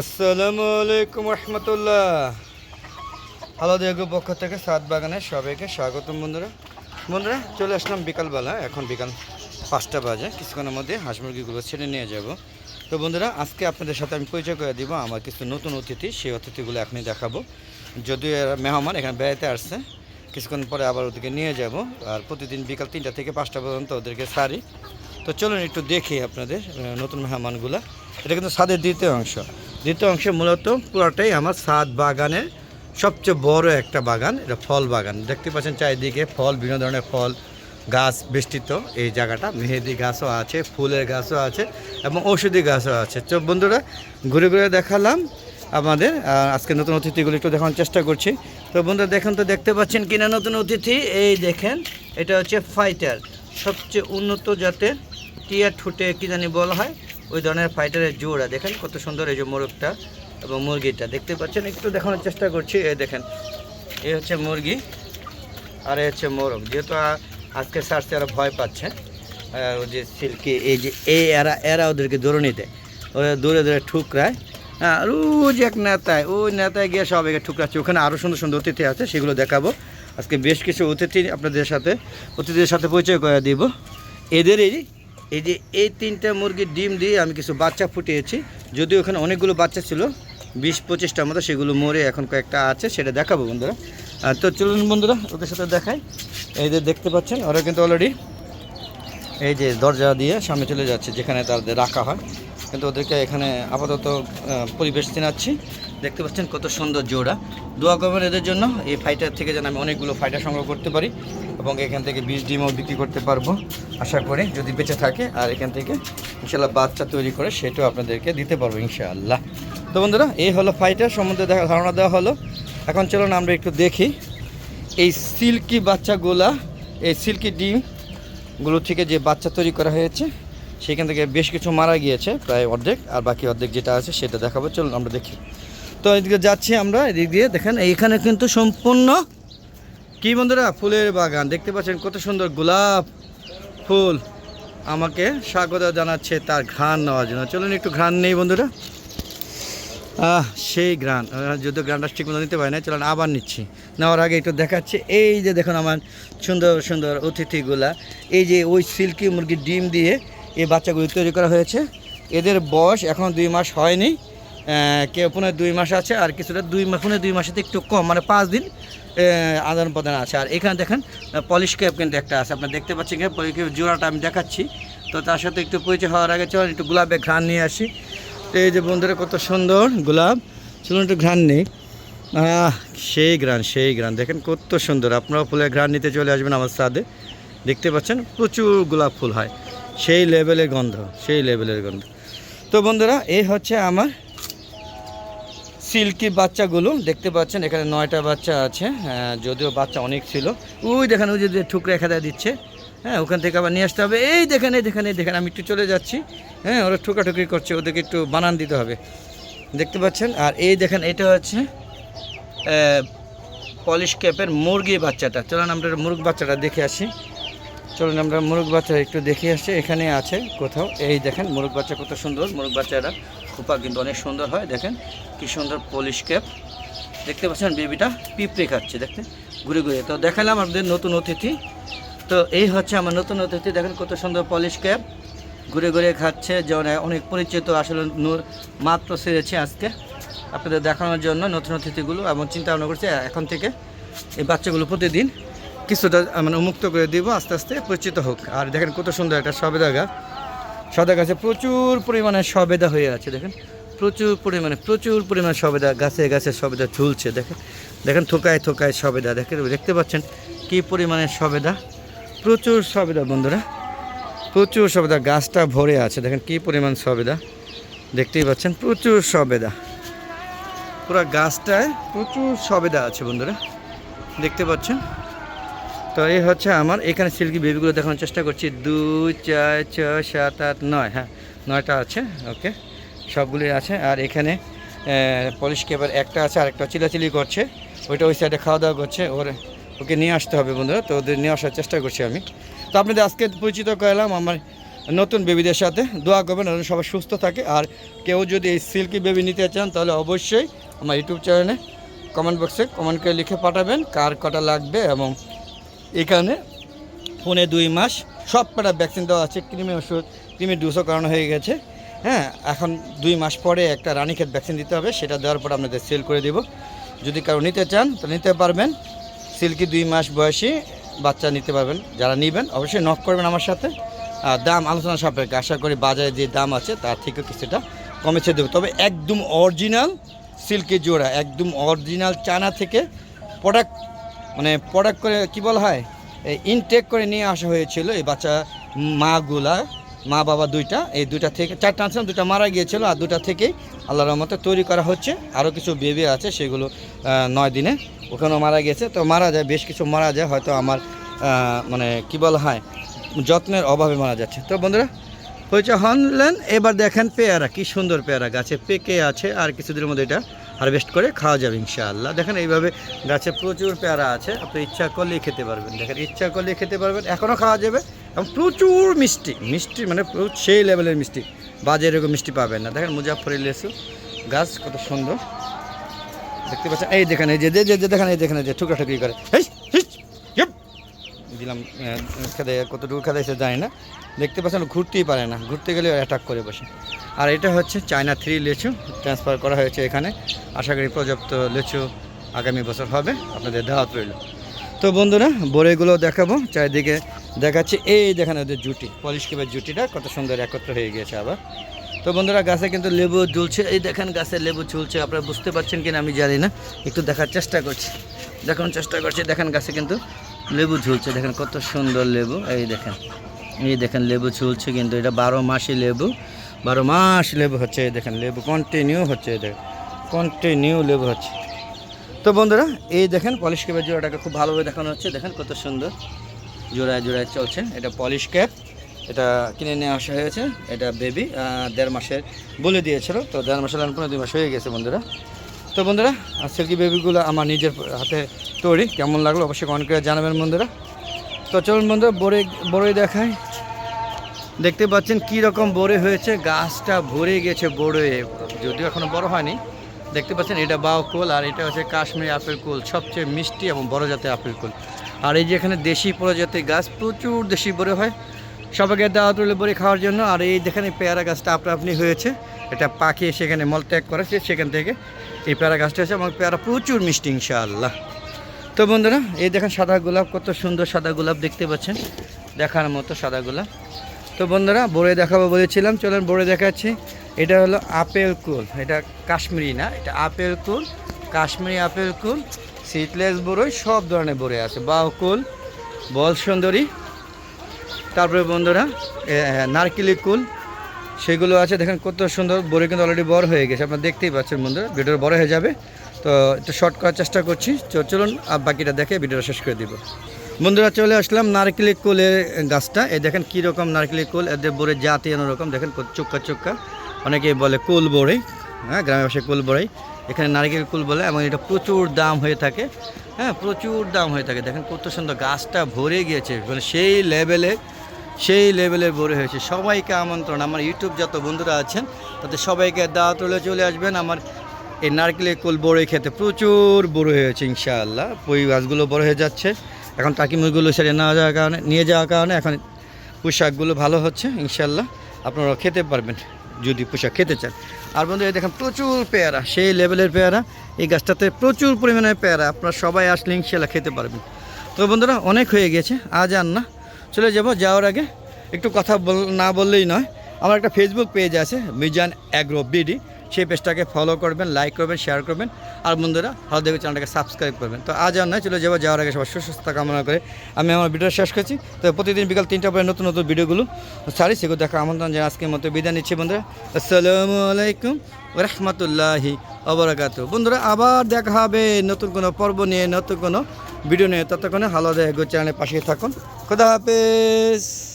আসসালামু আলাইকুম রহমতুল্লাহ। আলাদা দেগো পক্ষ থেকে সাত বাগানে সবাইকে স্বাগতম বন্ধুরা। বন্ধুরা, চলে আসলাম বিকালবেলা, এখন বিকাল পাঁচটা বাজে, কিছুক্ষণের মধ্যে হাঁস মুরগিগুলো ছেড়ে নিয়ে যাব। তো বন্ধুরা, আজকে আপনাদের সাথে আমি পরিচয় করে দিব, আমার কিছু নতুন অতিথি, সেই অতিথিগুলো এখনই দেখাবো। যদিও এরা মেহমান, এখানে বেড়াতে আসছে। কিছুক্ষণ পরে আবার ওদেরকে নিয়ে যাব, আর প্রতিদিন বিকাল তিনটা থেকে পাঁচটা পর্যন্ত ওদেরকে সারি। তো চলুন একটু দেখি আপনাদের নতুন মেহমানগুলা। এটা কিন্তু ছাদের দ্বিতীয় অংশ। দ্বিতীয় অংশে মূলত পুরোটাই আমার ছাদ বাগানের সবচেয়ে বড় একটা বাগান, এটা ফল বাগান। দেখতে পাচ্ছেন চারিদিকে ফল, বিভিন্ন ধরনের ফল, গাছ বেষ্টিত এই জায়গাটা। মেহেদি গাছও আছে, ফুলের গাছও আছে এবং ঔষধি গাছও আছে। তো বন্ধুরা, ঘুরে ঘুরে দেখালাম আমাদের আজকে নতুন অতিথিগুলো একটু দেখানোর চেষ্টা করছি। তো বন্ধুরা, দেখেন তো দেখতে পাচ্ছেন কিনা নতুন অতিথি। এই দেখেন, এটা হচ্ছে ফাইটার, সবচেয়ে উন্নত জাতের টিয়ার ঠুটে, কী জানি বলা হয়। ওই ধরনের ফাইটারের জোড়া, দেখেন কত সুন্দর এই যে মোরগটা এবং মুরগিটা। দেখতে পাচ্ছেন? একটু দেখানোর চেষ্টা করছি, এই দেখেন। এ হচ্ছে মুরগি আর এ হচ্ছে মোরগ। যেহেতু আজকে সার্চে এরা ভয় পাচ্ছে ওই যে সিল্কি, এই যে এই এরা এরা ওদেরকে দৌড়নি দেয় ওরা দূরে দূরে ঠুকরায়। হ্যাঁ আর ওই যে এক নেতায়, ওই নেতায় গিয়ে সব সবাইকে ঠুকরাচ্ছে। ওখানে আরও সুন্দর সুন্দর অতিথি আছে, সেগুলো দেখাবো। আজকে বেশ কিছু অতিথি আপনাদের সাথে, অতিথিদের সাথে পরিচয় করে দিব। এদেরই এই যে এই তিনটা মুরগির ডিম দিয়ে আমি কিছু বাচ্চা ফুটিয়েছি। যদিও ওখানে অনেকগুলো বাচ্চা ছিল, বিশ পঁচিশটার মতো সেগুলো মরে এখন কয়েকটা আছে, সেটা দেখাবো বন্ধুরা। তো চলুন বন্ধুরা, ওদের সাথে দেখাই। এই যে দেখতে পাচ্ছেন, ওরা কিন্তু অলরেডি এই যে দরজা দিয়ে সামনে চলে যাচ্ছে, যেখানে তাদের রাখা হয়। কিন্তু ওদেরকে এখানে আপাতত পরিবেশ চিনাচ্ছি। দেখতে পাচ্ছেন কত সুন্দর জোড়া। দোয়া করবেন এদের জন্য, এই ফাইটার থেকে যেন আমি অনেকগুলো ফাইটার সংগ্রহ করতে পারি এবং এখান থেকে বীজ ডিমও বিক্রি করতে পারব আশা করি, যদি বেঁচে থাকে। আর এখান থেকে ইনশাল্লাহ বাচ্চা তৈরি করে সেটাও আপনাদেরকে দিতে পারব ইনশাআল্লাহ। তো বন্ধুরা, এই হলো ফাইটার সম্বন্ধে দেখা ধারণা দেওয়া হলো। এখন চলুন আমরা একটু দেখি। এই সিল্কি বাচ্চাগুলা, এই সিল্কি ডিমগুলো থেকে যে বাচ্চা তৈরি করা হয়েছে, সেখান থেকে বেশ কিছু মারা গিয়েছে, প্রায় অর্ধেক। আর বাকি অর্ধেক যেটা আছে সেটা দেখাবো। চলুন আমরা দেখি। তো এদিকে যাচ্ছি আমরা, এদিক দিয়ে দেখেন, এইখানে কিন্তু সম্পূর্ণ কি বন্ধুরা? ফুলের বাগান। দেখতে পাচ্ছেন কত সুন্দর গোলাপ ফুল। আমাকে স্বাগত জানাচ্ছে তার ঘ্রাণ নেওয়ার জন্য। চলুন একটু ঘ্রাণ নেই বন্ধুরা। আহ, সেই গ্রান যদিও গ্রানটা ঠিক মতো নিতে পারি না চলুন আবার নিচ্ছি। নেওয়ার আগে একটু দেখাচ্ছি। এই যে দেখুন আমার সুন্দর সুন্দর অতিথিগুলা। এই যে ওই সিল্কি মুরগির ডিম দিয়ে এই বাচ্চাগুলো তৈরি করা হয়েছে। এদের বয়স এখন দুই মাস হয়নি। কেউ পনেরো দুই মাস আছে আর কিছুটা দুই মাস পনেরো দুই মাসেতে একটু কম মানে পাঁচ দিন আদান প্রদান আছে। আর এখানে দেখেন পলিশ ক্যাপ কিন্তু একটা আছে। আপনার দেখতে পাচ্ছেন জোড়াটা আমি দেখাচ্ছি। তো তার সাথে একটু পরিচয় হওয়ার আগে চলুন, একটু গোলাপের ঘ্রাণ নিয়ে আসি। এই যে বন্ধুরা, কত সুন্দর গোলাপ। চলুন একটু ঘ্রাণ নেই। সেই গ্রান সেই গ্রান দেখেন কত সুন্দর। আপনারা ফুলের ঘ্রাণ নিতে চলে আসবেন আমার সাথে দেখতে পাচ্ছেন, প্রচুর গোলাপ ফুল হয়। সেই লেভেলের গন্ধ, সেই লেভেলের গন্ধ। তো বন্ধুরা, এই হচ্ছে আমার সিল্কি বাচ্চাগুলো, দেখতে পাচ্ছেন এখানে নয়টা বাচ্চা আছে যদিও বাচ্চা অনেক ছিল। ওই দেখেন, ওই যে ঠুকরে খেদা দিচ্ছে। হ্যাঁ ওখান থেকে আবার নিয়ে আসতে হবে। এই দেখেন এই দেখেন এই দেখেন, আমি একটু চলে যাচ্ছি। হ্যাঁ ওরা ঠুকাঠুকি করছে, ওদেরকে একটু বানান দিতে হবে। দেখতে পাচ্ছেন? আর এই দেখেন, এটা হচ্ছে পলিশ ক্যাপের মুরগি বাচ্চাটা। চলুন আমরা মুরগ বাচ্চাটা দেখে আসি। চলুন আমরা মুরগ বাচ্চা একটু দেখে আসি। এখানে আছে কোথাও। এই দেখেন, মুরগ বাচ্চা কত সুন্দর, মুরগ বাচ্চাটা। খোপা কিন্তু অনেক সুন্দর হয়, দেখেন। কি সুন্দর পলিশ ক্যাপ দেখতে পাচ্ছেন বেবিটা পিঁপড়ে খাচ্ছে, দেখতে। ঘুরে ঘুরে। তো দেখালাম আমাদের নতুন অতিথি। তো এই হচ্ছে আমার নতুন অতিথি, দেখেন কত সুন্দর পলিশ ক্যাপ ঘুরে ঘুরে খাচ্ছে যেমন অনেক পরিচিত আসলে নূর মাত্র সেরেছে আজকে। আপনাদের দেখানোর জন্য নতুন অতিথিগুলো এবং চিন্তা ভাবনা করছে এখন থেকে এই বাচ্চাগুলো প্রতিদিন কিছুটা মানে উন্মুক্ত করে দিব, আস্তে আস্তে পরিচিত হোক। আর দেখেন কত সুন্দর একটা সবেদা গাছ সদা গাছে প্রচুর পরিমাণে সবেদা হয়ে আছে, দেখেন। প্রচুর পরিমাণে প্রচুর পরিমাণে সবেদা গাছে গাছে সবেদা ঝুলছে, দেখেন। দেখেন থোকায় থোকায় সবেদা, দেখেন, দেখতে পাচ্ছেন কি পরিমাণে সবেদা? প্রচুর সবেদা, বন্ধুরা। প্রচুর সবেদা, গাছটা ভরে আছে, দেখেন কি পরিমাণ সবেদা। দেখতেই পাচ্ছেন, প্রচুর সবেদা। পুরো গাছটায় প্রচুর সবেদা আছে, বন্ধুরা। দেখতে পাচ্ছেন? তো এই হচ্ছে আমার। এখানে সিল্কি বেবিগুলো দেখানোর চেষ্টা করছি। দুই, চার ছয় সাত, আট, নয় হ্যাঁ নয়টা আছে, ওকে সবগুলি আছে। আর এখানে পলিশ কেবার একটা আছে আর একটা চিলাচিলি করছে। ওইটা ওই সাইডে খাওয়া দাওয়া করছে। ওর, ওকে নিয়ে আসতে হবে বন্ধুরা, তো ওদের নিয়ে আসার চেষ্টা করছি আমি। তো আপনাদের আজকে পরিচিত করলাম আমার নতুন বেবিদের সাথে। দোয়া করবেন যেন সবাই সুস্থ থাকে। আর কেউ যদি এই সিল্কি বেবি নিতে চান, তাহলে অবশ্যই আমার ইউটিউব চ্যানেলে কমেন্ট বক্সে কমেন্ট করে লিখে পাঠাবেন, কার কটা লাগবে এবং এখানে ফোনে দুই মাস সব কটা ভ্যাকসিন দেওয়া আছে, ক্রিমি ওষুধ, ক্রিমি ডুসও কারণ হয়ে গেছে। হ্যাঁ এখন দুই মাস পরে একটা রানীক্ষেত ভ্যাকসিন দিতে হবে, সেটা দেওয়ার পর আপনাদের সেল করে দেব। যদি কারও নিতে চান তো নিতে পারবেন। সিল্কি দুই মাস বয়সী, বাচ্চা নিতে পারবেন। যারা নেবেন, অবশ্যই নক করবেন আমার সাথে। আর দাম আলোচনা সাপেক্ষে আশা করি বাজারে যে দাম আছে, তার থেকে কিছুটা কমেছে দেবো। তবে একদম অরিজিনাল সিল্কি জোড়া, একদম অরিজিনাল চানা থেকে প্রোডাক্ট মানে প্রোডাক্ট করে কি বলা হয় ইনটেক করে নিয়ে আসা হয়েছিল এই বাচ্চা মাগুলা, মা বাবা দুইটা, এই দুইটা থেকে চারটা আনছিলাম দুটা মারা গিয়েছিল আর দুটা থেকেই আল্লাহর রহমতে তৈরি করা হচ্ছে। আরও কিছু বেবি আছে, সেগুলো নয় দিনে। ওখানেও মারা গেছে, তো মারা যায়, বেশ কিছু মারা যায়, হয়তো আমার মানে কি বলা হয়, যত্নের অভাবে মারা যাচ্ছে। তো বন্ধুরা হয়েছে হনলেন এবার দেখেন পেয়ারা, কি সুন্দর পেয়ারা, গাছে পেকে আছে, আর কিছুদিনের মধ্যে এটা হারভেস্ট করে খাওয়া যাবে ইনশাআল্লাহ। দেখেন এইভাবে গাছে প্রচুর পেয়ারা আছে, আপনি ইচ্ছা করলেই খেতে পারবেন। দেখেন, ইচ্ছা করলেই খেতে পারবেন, এখনও খাওয়া যাবে এবং প্রচুর মিষ্টি মিষ্টি মানে সেই লেভেলের মিষ্টি, বাজে এরকম মিষ্টি পাবেন না। দেখেন মুজাফরি লেসু গাছ কত সুন্দর। দেখতে পাচ্ছেন, এই দেখেন, এই যে যে, যে- দেখেন, এই দেখেন, এই যে ঠুকরা ঠুকরি করে। দিলাম খেতে কতটুকু খেতে যায় না। দেখতে পাচ্ছেন, ঘুরতেই পারে না, ঘুরতে গেলে অ্যাটাক করে বসে। আর এটা হচ্ছে চায়না থ্রি লেচু ট্রান্সফার করা হয়েছে এখানে। আশা করি পর্যাপ্ত লেচু আগামী বছর হবে, আপনাদের দাওয়াত রইল। তো বন্ধুরা, বড়িগুলো দেখাবো, চারিদিকে দেখাচ্ছি। এই দেখেন ওদের জুটি, পলিশ কেবের জুটিটা কত সুন্দর একত্র হয়ে গিয়েছে আবার। তো বন্ধুরা, গাছে কিন্তু লেবু ঝুলছে। এই দেখেন গাছে লেবু ঝুলছে, আপনারা বুঝতে পারছেন কিনা আমি জানি না। একটু দেখার চেষ্টা করছি। দেখানোর চেষ্টা করছি, দেখেন গাছে কিন্তু লেবু ঝুলছে। দেখেন কত সুন্দর লেবু। এই দেখেন এই দেখেন লেবু ঝুলছে কিন্তু, এটা বারো মাসই লেবু। বারো মাস লেবু হচ্ছে, দেখেন, লেবু কন্টিনিউ হচ্ছে দেখেন কন্টিনিউ লেবু হচ্ছে। তো বন্ধুরা, এই দেখেন পলিশ ক্যাপের জোড়াটাকে খুব ভালোভাবে দেখানো হচ্ছে। দেখেন কত সুন্দর জোড়ায় জোড়ায় চলছে। এটা পলিশ ক্যাপ এটা কিনে নিয়ে আসা হয়েছে। এটা বেবি দেড় মাসের, বলে দিয়েছিল। তো দেড় মাসের লাইন পনেরো দুই মাস হয়ে গেছে বন্ধুরা। তো বন্ধুরা সিল্কি বেবিগুলো আমার নিজের হাতে তৈরি, কেমন লাগল অবশ্যই কমেন্ট করে জানাবেন বন্ধুরা। তো চলুন বন্ধুরা বড়ে বড়ই দেখায় দেখতে পাচ্ছেন কি রকম বড়ে হয়েছে, গাছটা ভরে গেছে বড়ে। যদিও এখনও বড় হয়নি। দেখতে পাচ্ছেন এটা বাও কুল, আর এটা হচ্ছে কাশ্মীরি আপেল কুল, সবচেয়ে মিষ্টি এবং বড় জাতের আপেল কুল। আর এই যে এখানে দেশি প্রজাতির গাছ, প্রচুর দেশি বড়ে হয়। সবাইকে দেওয়া তুলে বড়ি খাওয়ার জন্য। আর এই যেখানে পেয়ারা গাছটা আপনা আপনি হয়েছে, এটা পাখি সেখানে মলত্যাগ করেছে সেখান থেকে এই পেয়ারা গাছটা হয়েছে এবং পেয়ারা প্রচুর মিষ্টি ইনশাআল্লাহ। তো বন্ধুরা, এই দেখেন সাদা গোলাপ, কত সুন্দর সাদা গোলাপ দেখতে পাচ্ছেন। দেখার মতো সাদা গোলাপ। তো বন্ধুরা বড়ে দেখাবো বলেছিলাম। চলেন বড়ে দেখাচ্ছি। এটা হলো আপেল কুল। এটা কাশ্মীরি না, এটা আপেল কুল। কাশ্মীরি আপেল কুল সিটলেস বড়ই সব ধরনের বড়ে আছে। বাউ কুল, বল সুন্দরী। তারপরে বন্ধুরা নারকেলি কুল, সেগুলো আছে। দেখেন কত সুন্দর বড়ি কিন্তু অলরেডি বড় হয়ে গেছে। আপনারা দেখতেই পাচ্ছেন বন্ধুরা ভিডিও বড় হয়ে যাবে। তো একটু শর্ট করার চেষ্টা করছি। চলুন, আর বাকিটা দেখে ভিডিওটা শেষ করে দিব। বন্ধুরা চলে আসলাম নারকেলি কুলের গাছটা। এই দেখেন কীরকম নারকেলি কুল, এদের বড়ে জাতি অন্যরকম। দেখেন চোক্কা চোক্কা অনেকে বলে কুল বড়ই হ্যাঁ গ্রামের ভাষায় কুল বড়ই এখানে নারকেল কুল বলে, এবং এটা প্রচুর দাম হয়ে থাকে। হ্যাঁ প্রচুর দাম হয়ে থাকে। দেখেন কত সুন্দর গাছটা ভরে গিয়েছে। মানে সেই লেভেলে সেই লেভেলে বড় হয়েছে। সবাইকে আমন্ত্রণ। আমার ইউটিউব যত বন্ধুরা আছেন, তাদের সবাইকে দাওয়াত হলে চলে আসবেন। আমার এই নারকেলের কুল বড়ই খেতে প্রচুর বড় হয়েছে, ইনশাআল্লাহ। পুঁই গাছগুলো বড় হয়ে যাচ্ছে। এখন টাকি মুরগুলো সেরে নেওয়া যাওয়ার কারণে নিয়ে যাওয়ার কারণে এখন পোশাকগুলো ভালো হচ্ছে ইনশাল্লাহ আপনারা খেতে পারবেন যদি পোশাক খেতে চান। আর বন্ধু দেখেন প্রচুর পেয়ারা, সেই লেভেলের পেয়ারা। এই গাছটাতে প্রচুর পরিমাণে পেয়ারা, আপনারা সবাই আসলে ইনশাল্লাহ খেতে পারবেন। তো বন্ধুরা, অনেক হয়ে গেছে, আজ আর না। চলে যাব যাওয়ার আগে। একটু কথা না বললেই নয়, আমার একটা ফেসবুক পেজ আছে, মিজান অ্যাগ্রো বিডি সেই পেজটাকে ফলো করবেন লাইক করবেন শেয়ার করবেন। আর বন্ধুরা, ভালো দেখবে চ্যানেলটাকে সাবস্ক্রাইব করবেন। তো আজ আর নয়, চলে যাব যাওয়ার আগে সবার সুস্থতা কামনা করে। আমি আমার ভিডিও শেষ করছি। তো প্রতিদিন বিকাল তিনটা পরে নতুন নতুন ভিডিওগুলো সারি সেগুলো দেখা আমন্ত্রণ জানাই আজকের মতো। বিদায় নিচ্ছি বন্ধুরা। আসসালামু আলাইকুম রহমতুল্লাহি অবরাকাত বন্ধুরা, আবার দেখা হবে নতুন কোনো পর্ব নিয়ে, নতুন কোনো ভিডিও নিয়ে। ততক্ষণে হালো দেখো চ্যানেলের পাশে থাকুন। খোদা হাফেজ।